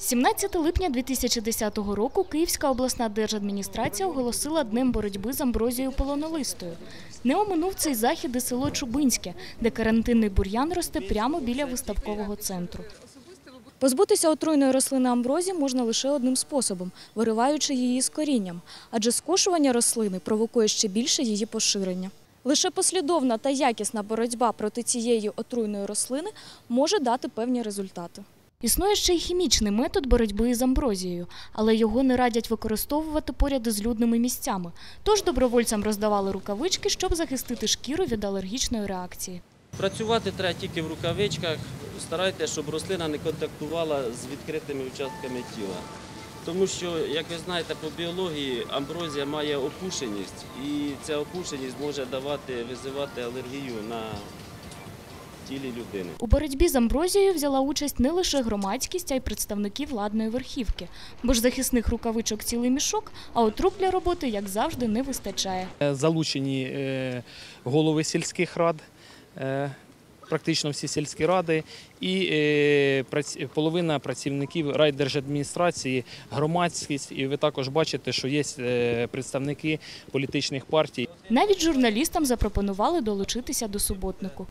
17 липня 2010 року Київська обласна держадміністрація оголосила Днем боротьби з амброзією полонолистою. Не оминув цей захід і село Чубинське, де карантинний бур'ян росте прямо біля виставкового центру. Позбутися отруйної рослини амброзії можна лише одним способом – вириваючи її з корінням, адже скошування рослини провокує ще більше її поширення. Лише послідовна та якісна боротьба проти цієї отруйної рослини може дати певні результати. Існує ще й хімічний метод боротьби із амброзією, але його не радять використовувати поряд із людними місцями. Тож добровольцям роздавали рукавички, щоб захистити шкіру від алергічної реакції. Працювати треба тільки в рукавичках. Старайтеся, щоб рослина не контактувала з відкритими участками тіла. Тому що, як ви знаєте, по біології амброзія має опушеність, і ця опушеність може давати, визивати алергію на тілі людини. У боротьбі з амброзією взяла участь не лише громадськість, а й представники владної верхівки. Бо ж захисних рукавичок цілий мішок, а от рук для роботи, як завжди, не вистачає. Е, Залучені е, голови сільських рад, е, практично всі сільські ради, і половина працівників райдержадміністрації, громадськість. І ви також бачите, що є представники політичних партій. Навіть журналістам запропонували долучитися до суботнику.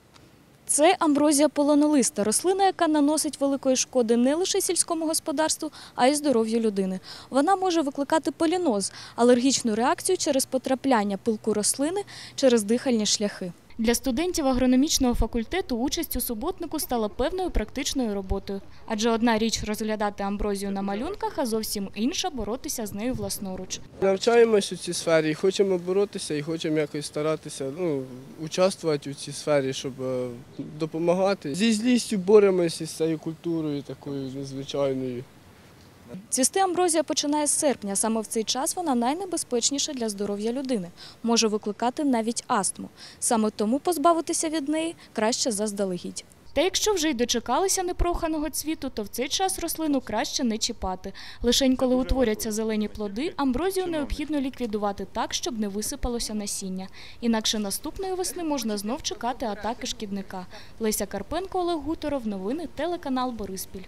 Це амброзія полонолиста, рослина, яка наносить великої шкоди не лише сільському господарству, а й здоров'ю людини. Вона може викликати поліноз – алергічну реакцію через потрапляння пилку рослини через дихальні шляхи. Для студентів агрономічного факультету участь у суботнику стала певною практичною роботою. Адже одна річ розглядати амброзію на малюнках, а зовсім інша боротися з нею власноруч. Навчаємось у цій сфері, хочемо боротися і хочемо якось старатися ну, участвувати у цій сфері, щоб е, допомагати. Зі злістю боремося з цією культурою такою незвичайною. Цвісти амброзія починає з серпня. Саме в цей час вона найнебезпечніша для здоров'я людини. Може викликати навіть астму. Саме тому позбавитися від неї краще заздалегідь. Та якщо вже й дочекалися непроханого цвіту, то в цей час рослину краще не чіпати. Лишень коли утворяться зелені плоди, амброзію необхідно ліквідувати так, щоб не висипалося насіння. Інакше наступної весни можна знов чекати атаки шкідника. Леся Карпенко, Олег Гуторов. Новини телеканал Бориспіль.